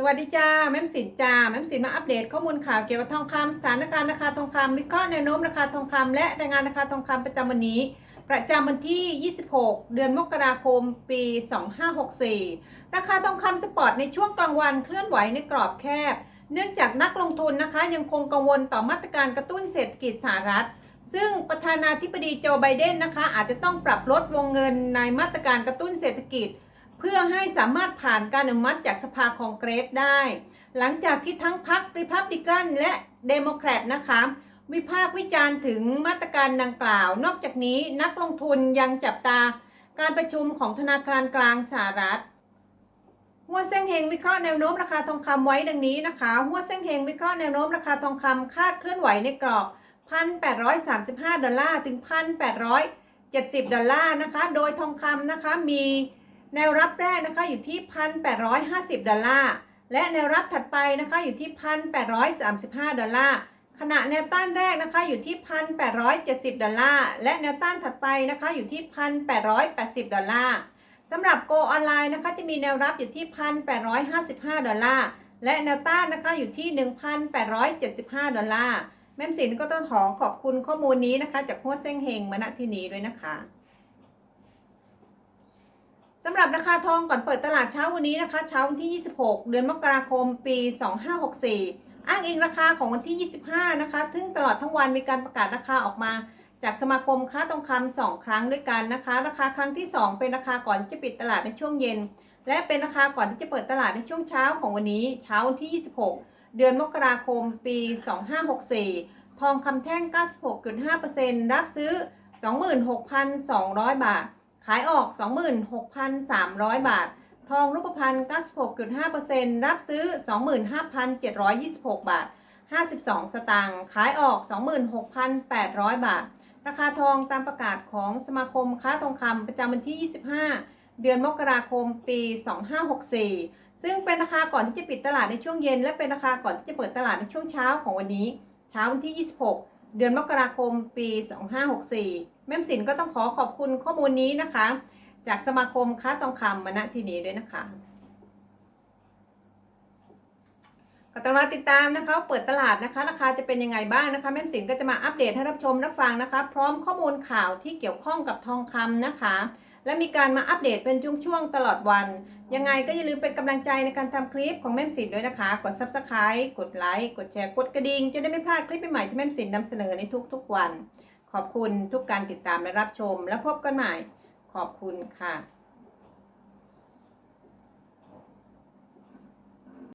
สวัสดีจ้าแม่มสินจ้าแม่มสินมาอัปเดตข้อมูลข่าวเกี่ยวกับทองคำสถานการณ์ราคาทองคำวิเคราะห์แนวโน้มราคาทองคำและรายงานราคาทองคำประจำวันนี้ ประจำวันที่ 26 เดือนมกราคม ปี 2564 ราคาทองคำสปอร์ตในช่วงกลางวันเคลื่อนไหวในกรอบแคบ เนื่องจากนักลงทุนนะคะยังคงกังวลต่อมาตรการกระตุ้นเศรษฐกิจสหรัฐ ซึ่งประธานาธิบดีโจไบเดนนะคะอาจจะต้องปรับลดวงเงินในมาตรการกระตุ้นเศรษฐกิจ เพื่อให้สามารถผ่านการอนุมัติจากสภาคองเกรสได้ หลังจากที่ทั้งพรรคริพับลิกันและเดโมแครตนะคะวิพากษ์วิจารณ์ถึงมาตรการดังกล่าว นอกจากนี้นักลงทุนยังจับตาการประชุมของธนาคารกลางสหรัฐหัวเส้งเฮงวิเคราะห์แนวโน้มราคาทองคำไว้ดังนี้นะคะหัวเส้งเฮงวิเคราะห์แนวโน้มราคาทองคำคาดเคลื่อนไหวในกรอบ 1,835 ดอลลาร์ถึง 1,870 ดอลลาร์นะคะ โดยทองคำนะคะมี แนวรับแรกนะคะอยู่ที่ 1,850 ดอลลาร์ และแนวรับถัดไปนะคะอยู่ที่ 1,835 ดอลลาร์ ขณะแนวต้านแรกนะคะอยู่ที่ 1,870 ดอลลาร์ และแนวต้านถัดไปนะคะอยู่ที่ 1,880 ดอลลาร์สำหรับ Go ออนไลน์นะคะจะมีแนวรับอยู่ที่ 1,855 ดอลลาร์ และแนวต้านนะคะอยู่ที่ 1,875 ดอลลาร์ แม่มสินก็ต้องขอขอบคุณข้อมูลนี้นะคะ จากหัวเส้งเฮงมาณที่นี้ด้วยนะคะ สำหรับราคาทองก่อนเปิดตลาดเช้าวันนี้นะคะ เช้าวันที่ 26 เดือนมกราคม ปี 2564 อ้างอิงราคาของวันที่ 25 นะคะ ซึ่งตลอดทั้งวันมีการประกาศราคาออกมา จากสมาคมค้าทองคำสองครั้งด้วยกันนะคะ ราคาครั้งที่ 2 เป็นราคาก่อนจะปิดตลาดในช่วงเย็น และเป็นราคาก่อนที่จะเปิดตลาดในช่วงเช้าของวันนี้ เช้าวันที่ 26 เดือนมกราคม ปี 2564 ทองคำแท่ง 96.5%รับซื้อ 26,200 บาท ขายออก 26,300 บาท ทองรูปพรรณ96.5%รับซื้อ 25,726 บาท 52 สตางค์ขายออก 26,800 บาท ราคาทองตามประกาศของสมาคมค้าทองคำประจำวันที่ 25 เดือนมกราคมปี 2564 ซึ่งเป็นราคาก่อนที่จะปิดตลาดในช่วงเย็น และเป็นราคาก่อนที่จะเปิดตลาดในช่วงเช้าของวันนี้ เช้าวันที่ 26 เดือนมกราคมปี 2564 แม่มสินก็ต้องขอขอบคุณข้อมูลนี้นะคะ จากสมาคมค้าทองคำมาณที่นี้ด้วยนะคะก็ต้องรอติดตามนะคะ เปิดตลาดนะคะ ราคาจะเป็นยังไงบ้างนะคะ แม่มสินก็จะมาอัปเดตให้รับชมรับฟังนะคะ พร้อมข้อมูลข่าวที่เกี่ยวข้องกับทองคำนะคะ และมีการมาอัปเดตเป็นช่วงๆตลอดวัน ยังไงก็อย่าลืมเป็นกำลังใจในการทำคลิปของแม่มสินด้วยนะคะ กด subscribe กดไลค์กดแชร์กดกระดิ่งจะได้ไม่พลาดคลิปใหม่ๆที่แม่มสินนำเสนอในทุกๆวัน ขอบคุณทุกการติดตามและรับชม และพบกันใหม่ ขอบคุณค่ะ